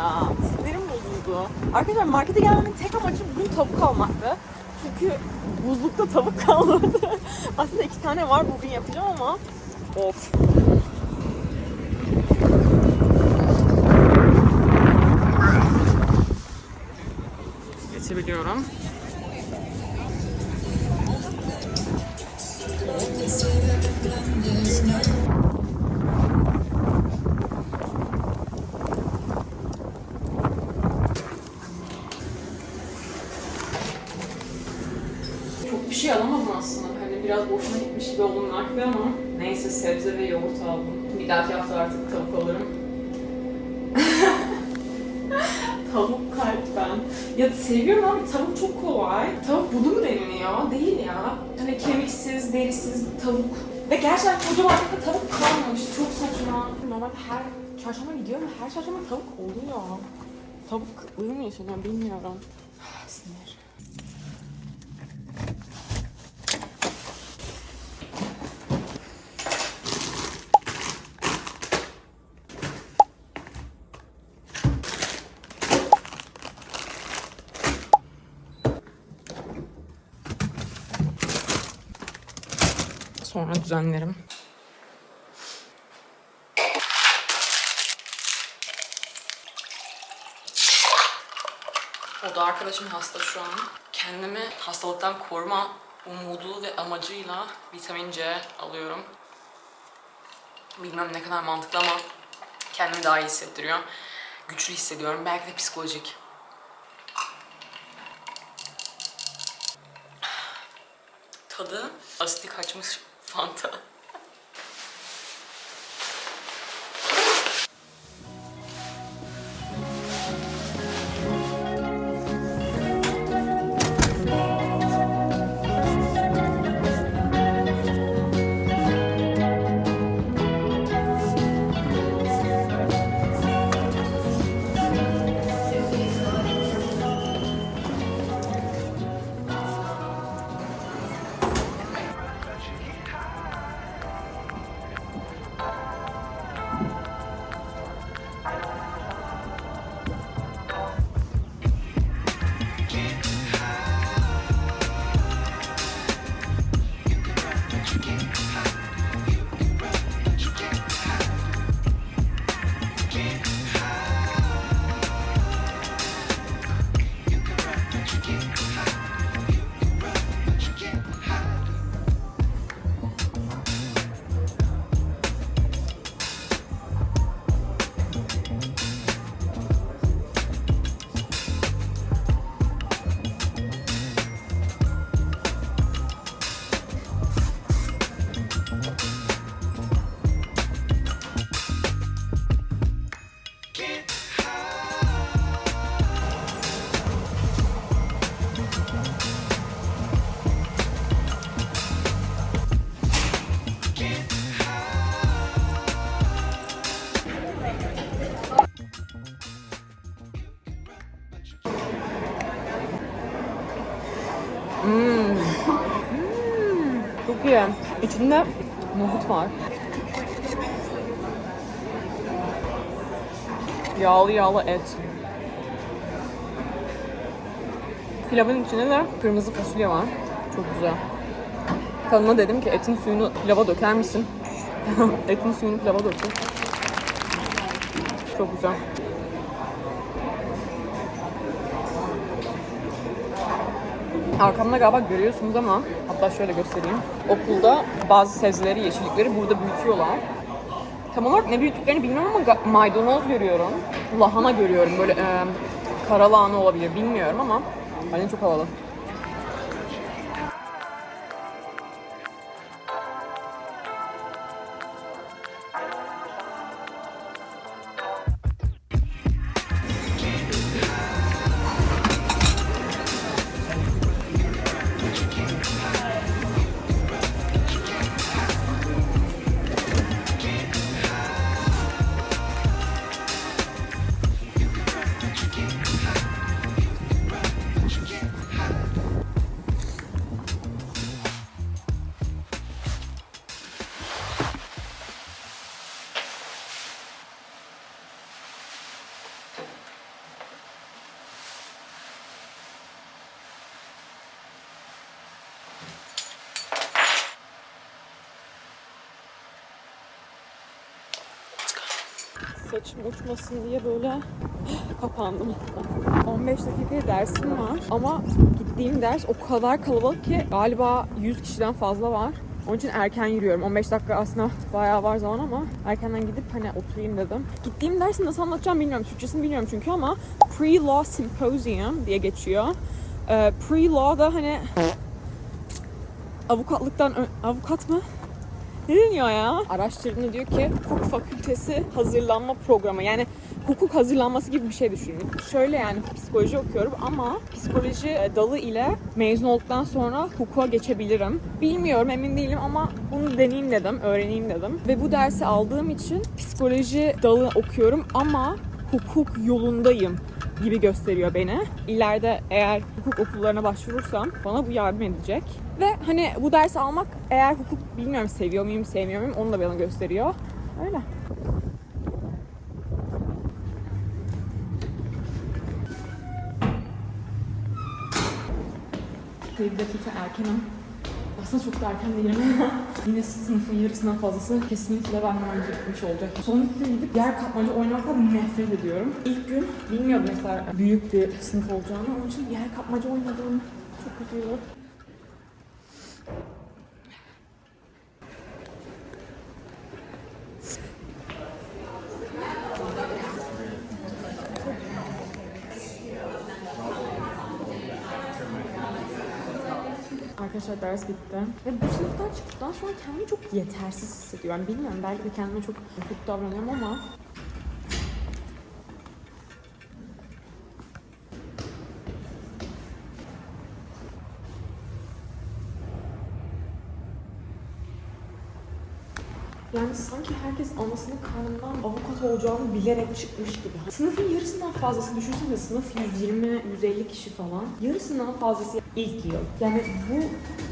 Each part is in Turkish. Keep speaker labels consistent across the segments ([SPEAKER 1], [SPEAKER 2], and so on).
[SPEAKER 1] ya. Sinirim bozuldu. Arkadaşlar markete gelmemin tek amacı bu tavuk almaktı. Çünkü buzlukta tavuk kalmadı. Aslında iki tane var bugün yapacağım ama of. Geçebiliyorum. Şey alamadım aslında. Hani biraz boşuna gitmiş gibi oldum nakli ama neyse sebze ve yoğurt aldım. Bir dahaki hafta artık tavuk alırım. tavuk kalp ben. Ya seviyorum ama tavuk çok kolay. Tavuk budu mu deniliyor? Değil ya. Hani kemiksiz, derisiz tavuk. Ve gerçekten kocaman bir tavuk kalmamış. Çok saçma. Normalde her çarşamba gidiyorum her çarşamba tavuk oluyor. Tavuk uyumuyor şeyden bilmiyorum. Sinir. Sonra düzenlerim. O da arkadaşım hasta şu an. Kendimi hastalıktan koruma umudu ve amacıyla vitamin C alıyorum. Bilmem ne kadar mantıklı ama kendimi daha iyi hissettiriyor. Güçlü hissediyorum. Belki de psikolojik. Tadı asiti kaçmış Fanta. Çok İçinde nohut var. Yağlı yağlı et. Pilavın içinde de kırmızı fasulye var. Çok güzel. Kadına dedim ki etin suyunu pilava döker misin? etin suyunu pilava döktü. Çok güzel. Arkamda galiba görüyorsunuz ama hatta şöyle göstereyim. Okulda bazı sebzeleri, yeşillikleri burada büyütüyorlar. Tam olarak ne büyüttüklerini bilmiyorum ama maydanoz görüyorum. Lahana görüyorum. Böyle e, kara olabilir bilmiyorum ama bence çok havalı. Saçım uçmasın diye böyle kapandım. 15 dakikaya dersim var ama gittiğim ders o kadar kalabalık ki galiba 100 kişiden fazla var. Onun için erken yürüyorum. 15 dakika aslında bayağı var zaman ama erkenden gidip hani oturayım dedim. Gittiğim dersi nasıl anlatacağım bilmiyorum. Türkçesini bilmiyorum çünkü ama Pre-Law Symposium diye geçiyor. Ee, Pre-Law da hani avukatlıktan avukat mı? Ne deniyor ya? Araştırdığında diyor ki hukuk fakültesi hazırlanma programı. Yani hukuk hazırlanması gibi bir şey düşünün. Şöyle yani psikoloji okuyorum ama psikoloji e, dalı ile mezun olduktan sonra hukuka geçebilirim. Bilmiyorum emin değilim ama bunu deneyeyim dedim, öğreneyim dedim. Ve bu dersi aldığım için psikoloji dalı okuyorum ama hukuk yolundayım gibi gösteriyor beni. İleride eğer hukuk okullarına başvurursam bana bu yardım edecek. Ve hani bu dersi almak eğer hukuk bilmiyorum seviyor muyum sevmiyor muyum onu da bana gösteriyor. Öyle. Bir dakika. Aslında çok da erken değilim ama yine sınıfın yarısından fazlası kesinlikle benden önce gitmiş olacak. Son gün gidip yer kapmaca oynamaktan nefret ediyorum. İlk gün bilmiyordum ne kadar büyük bir sınıf olacağını. Onun için yer kapmaca oynadım. Çok kötüydü. Arkadaşlar ders bitti. Ve bu sınıftan çıktıktan sonra kendimi çok yetersiz hissediyorum. Yani bilmiyorum belki de kendime çok kötü davranıyorum ama Yani sanki herkes anasının karnından avukat olacağını bilerek çıkmış gibi. Sınıfın yarısından fazlası düşünsene sınıf 120-150 kişi falan. Yarısından fazlası ilk yıl. Yani bu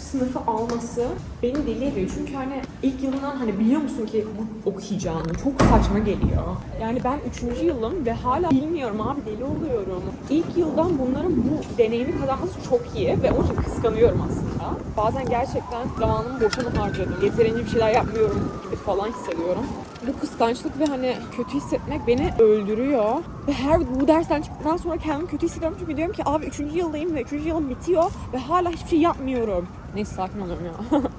[SPEAKER 1] sınıfı alması beni deli ediyor. Çünkü hani ilk yılından hani biliyor musun ki bu okuyacağını çok saçma geliyor. Yani ben 3. yılım ve hala bilmiyorum abi deli oluyorum. İlk yıldan bunların bu deneyimi kazanması çok iyi ve onun için kıskanıyorum aslında. Bazen gerçekten zamanımı boşa mı harcadım, yeterince bir şeyler yapmıyorum gibi falan hissediyorum. Bu kıskançlık ve hani kötü hissetmek beni öldürüyor. Ve her bu dersten çıktıktan sonra kendimi kötü hissediyorum çünkü diyorum ki abi 3. yıldayım ve 3. yılım bitiyor ve hala hiçbir şey yapmıyorum. Neyse sakin oluyorum ya.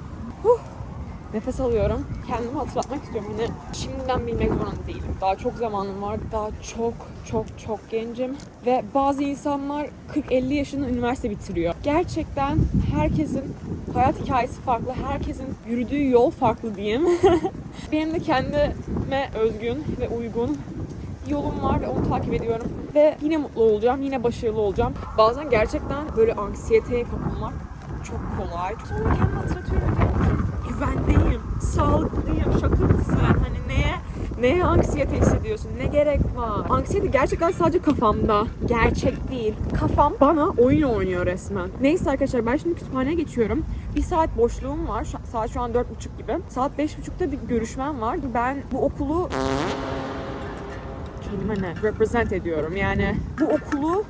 [SPEAKER 1] Nefes alıyorum. Kendimi hatırlatmak istiyorum. Hani şimdiden bilmek zorunda değilim. Daha çok zamanım var. Daha çok çok çok gencim. Ve bazı insanlar 40-50 yaşında üniversite bitiriyor. Gerçekten herkesin hayat hikayesi farklı. Herkesin yürüdüğü yol farklı diyeyim. Benim de kendime özgün ve uygun yolum var ve onu takip ediyorum. Ve yine mutlu olacağım, yine başarılı olacağım. Bazen gerçekten böyle anksiyeteye kapılmak çok kolay. Sonra kendime hatırlatıyorum diyorum güvendeyim, sağlıklıyım, şaka mısın? Hani neye Neye anksiyete hissediyorsun? Ne gerek var? Anksiyete gerçekten sadece kafamda. Gerçek değil. Kafam bana oyun oynuyor resmen. Neyse arkadaşlar ben şimdi kütüphaneye geçiyorum. Bir saat boşluğum var. Saat şu an dört buçuk gibi. Saat beş buçukta bir görüşmem var. Ben bu okulu kelime ne? Represent ediyorum. Yani bu okulu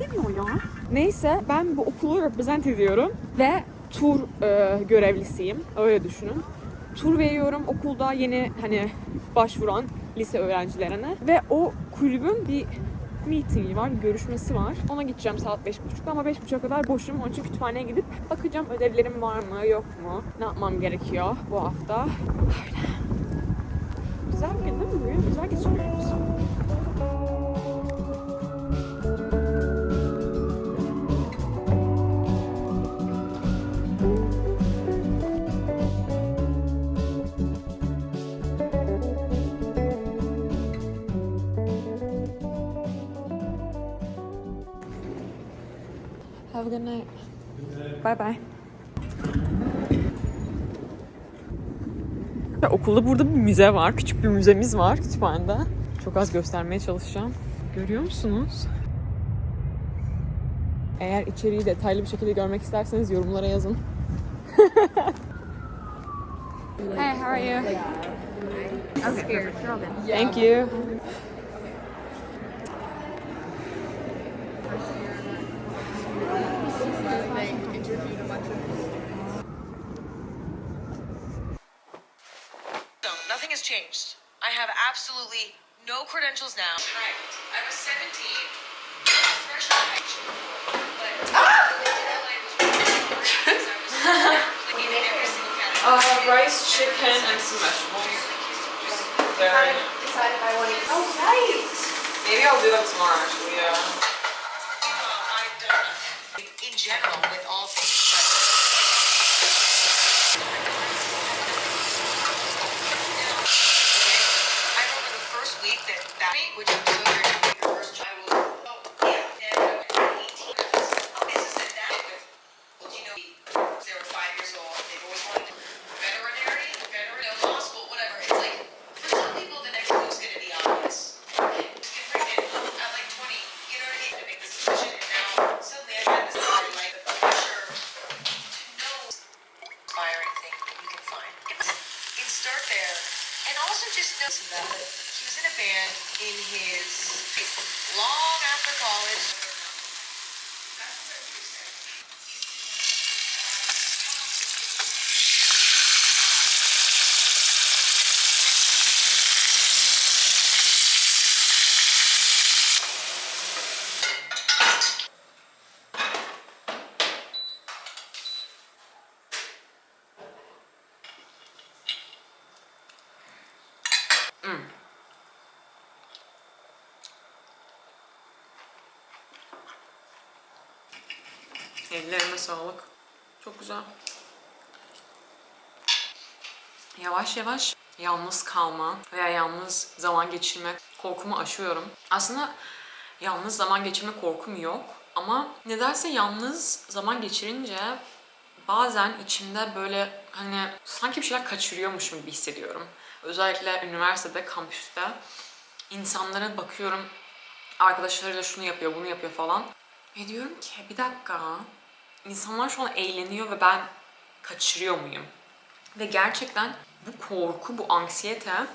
[SPEAKER 1] ne diyor ya? Neyse ben bu okulu represent ediyorum ve tur e, görevlisiyim. Öyle düşünün. Tur veriyorum okulda yeni hani başvuran lise öğrencilerine ve o kulübün bir meetingi var, görüşmesi var. Ona gideceğim saat 5.30'da ama 5.30'a kadar boşum. Onun için kütüphaneye gidip bakacağım ödevlerim var mı, yok mu? Ne yapmam gerekiyor bu hafta? Öyle. Güzel bir gün değil mi bugün? Güzel geçiriyoruz. Have a good night. Bye bye. Okulda burada bir müze var. Küçük bir müzemiz var kütüphanede. Çok az göstermeye çalışacağım. Görüyor musunuz? Eğer içeriği detaylı bir şekilde görmek isterseniz yorumlara yazın.
[SPEAKER 2] Hey, how are you? I'm scared.
[SPEAKER 1] Thank you.
[SPEAKER 3] Changed. I have absolutely no credentials now. Right. I was 17. Fresh out high school. But I lived in LA was really hard because I was in every single category.
[SPEAKER 1] Uh, rice, chicken, and some vegetables. Very.
[SPEAKER 4] decide if I want to. Oh, right.
[SPEAKER 1] Maybe I'll do that tomorrow, actually, yeah.
[SPEAKER 3] Uh, I've done in general with all things, that, which I'm so
[SPEAKER 1] grateful sağlık. Çok güzel. Yavaş yavaş yalnız kalma veya yalnız zaman geçirme korkumu aşıyorum. Aslında yalnız zaman geçirme korkum yok ama nedense yalnız zaman geçirince bazen içimde böyle hani sanki bir şeyler kaçırıyormuşum gibi hissediyorum. Özellikle üniversitede, kampüste insanlara bakıyorum arkadaşlarıyla şunu yapıyor, bunu yapıyor falan. Ve diyorum ki bir dakika insanlar şu an eğleniyor ve ben kaçırıyor muyum? Ve gerçekten bu korku, bu anksiyete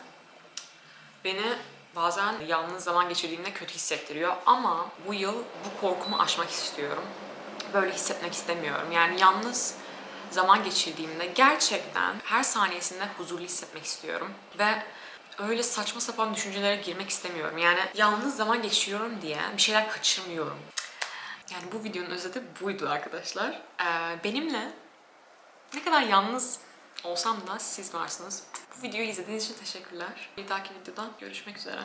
[SPEAKER 1] beni bazen yalnız zaman geçirdiğimde kötü hissettiriyor. Ama bu yıl bu korkumu aşmak istiyorum. Böyle hissetmek istemiyorum. Yani yalnız zaman geçirdiğimde gerçekten her saniyesinde huzurlu hissetmek istiyorum. Ve öyle saçma sapan düşüncelere girmek istemiyorum. Yani yalnız zaman geçiriyorum diye bir şeyler kaçırmıyorum. Yani bu videonun özeti buydu arkadaşlar. Ee, benimle ne kadar yalnız olsam da siz varsınız. Bu videoyu izlediğiniz için teşekkürler. Bir dahaki videoda görüşmek üzere.